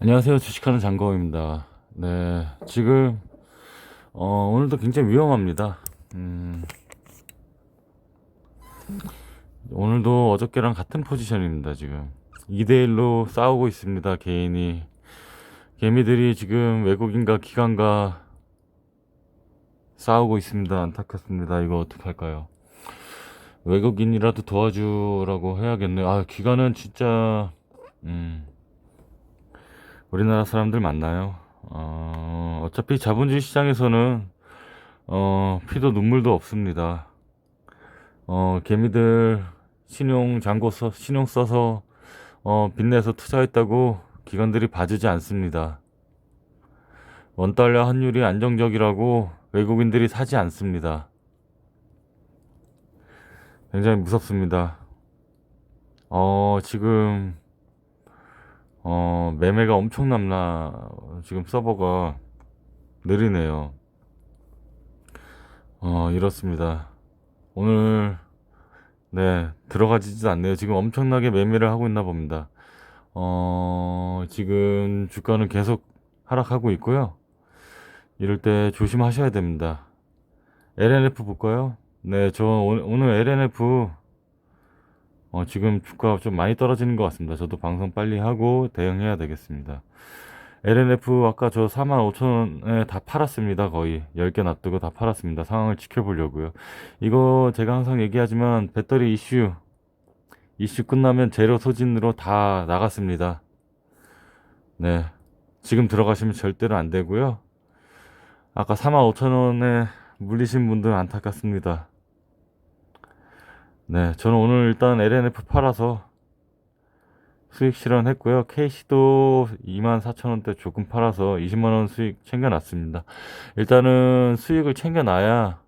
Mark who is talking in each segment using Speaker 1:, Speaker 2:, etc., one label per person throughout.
Speaker 1: 안녕하세요. 주식하는 장거입니다. 네, 지금 어, 오늘도 굉장히 위험합니다. 음, 오늘도 어저께랑 같은 포지션입니다. 지금 2대1로 싸우고 있습니다. 개인이 개미들이 지금 외국인과 기관과 싸우고 있습니다. 안타깝습니다. 이거 어떡할까요? 외국인이라도 도와주라고 해야겠네요. 아, 기관은 진짜 음. 우리나라 사람들 많나요? 어, 어차피 자본주의 시장에서는 어, 피도 눈물도 없습니다. 어, 개미들 신용 잔고 써, 신용 써서 어, 빚내서 투자했다고 기관들이 봐주지 않습니다. 원달러 환율이 안정적이라고 외국인들이 사지 않습니다. 굉장히 무섭습니다. 어, 지금 어, 매매가 엄청 남나, 지금 서버가 느리네요. 어, 이렇습니다. 오늘, 네, 들어가지도 않네요. 지금 엄청나게 매매를 하고 있나 봅니다. 어, 지금 주가는 계속 하락하고 있고요. 이럴 때 조심하셔야 됩니다. LNF 볼까요? 네, 저 오늘, 오늘 LNF 어, 지금 주가가 좀 많이 떨어지는 것 같습니다. 저도 방송 빨리 하고 대응해야 되겠습니다. LNF 아까 저 45,000원에 다 팔았습니다. 거의 10개 놔두고 다 팔았습니다. 상황을 지켜보려고요. 이거 제가 항상 얘기하지만 배터리 이슈 이슈 끝나면 제로 소진으로 다 나갔습니다. 네. 지금 들어가시면 절대로 안 되고요. 아까 45,000원에 물리신 분들 안타깝습니다. 네, 저는 오늘 일단 LNF 팔아서 수익 실현했고요. KC도 24,000원대 조금 팔아서 20만원 수익 챙겨놨습니다. 일단은 수익을 챙겨놔야,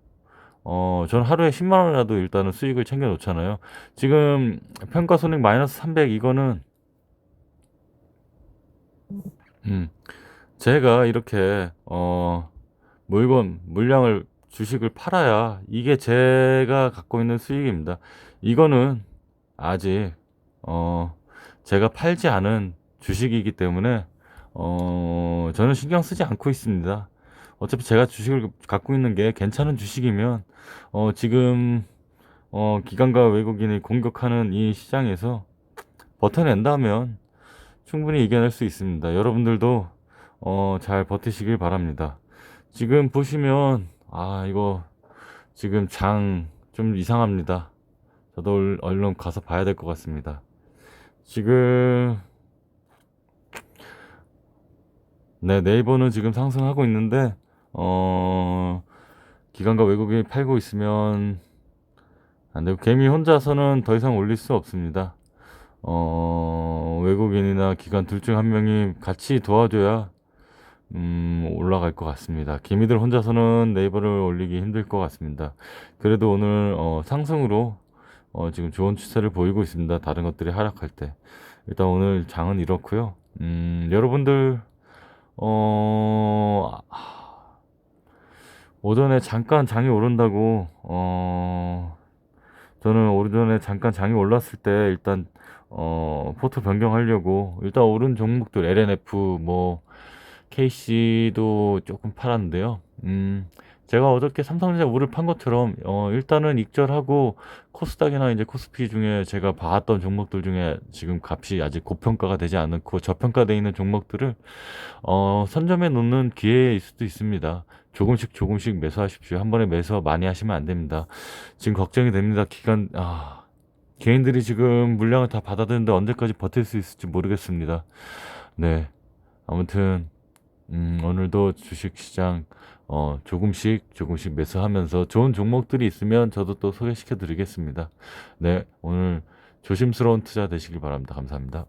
Speaker 1: 어, 저는 하루에 10만원이라도 일단은 수익을 챙겨 놓잖아요. 지금 평가 손익 마이너스 300 이거는, 음, 제가 이렇게, 어, 물건, 물량을 주식을 팔아야 이게 제가 갖고 있는 수익입니다. 이거는 아직 어 제가 팔지 않은 주식이기 때문에 어 저는 신경 쓰지 않고 있습니다. 어차피 제가 주식을 갖고 있는 게 괜찮은 주식이면 어 지금 어 기관과 외국인이 공격하는 이 시장에서 버텨낸다면 충분히 이겨낼 수 있습니다. 여러분들도 어 잘 버티시길 바랍니다. 지금 보시면 아, 이거 지금 장 좀 이상합니다. 저도 얼- 얼른 가서 봐야 될 것 같습니다. 지금 네, 네이버는 지금 상승하고 있는데 어, 기관과 외국인이 팔고 있으면 안 되고 개미 혼자서는 더 이상 올릴 수 없습니다. 어, 외국인이나 기관 둘 중 한 명이 같이 도와줘야 음, 올라갈 것 같습니다. 개미들 혼자서는 네이버를 올리기 힘들 것 같습니다. 그래도 오늘 어, 상승으로 어, 지금 좋은 추세를 보이고 있습니다. 다른 것들이 하락할 때. 일단 오늘 장은 이렇고요. 음, 여러분들 어, 아, 오전에 잠깐 장이 오른다고 어, 저는 오전에 잠깐 장이 올랐을 때 일단 어, 포트 변경하려고 일단 오른 종목들 LNF 뭐 KC도 조금 팔았는데요. 음, 제가 어저께 삼성전자 우를 판 것처럼, 어, 일단은 익절하고 코스닥이나 이제 코스피 중에 제가 봐왔던 종목들 중에 지금 값이 아직 고평가가 되지 않고 저평가되어 있는 종목들을, 어, 선점해 놓는 기회일 수도 있습니다. 조금씩 조금씩 매수하십시오. 한 번에 매수 많이 하시면 안 됩니다. 지금 걱정이 됩니다. 기간, 아, 개인들이 지금 물량을 다 받아들는데 언제까지 버틸 수 있을지 모르겠습니다. 네. 아무튼, 음, 오늘도 주식시장 어, 조금씩 조금씩 매수하면서 좋은 종목들이 있으면 저도 또 소개시켜 드리겠습니다. 네, 오늘 조심스러운 투자 되시길 바랍니다. 감사합니다.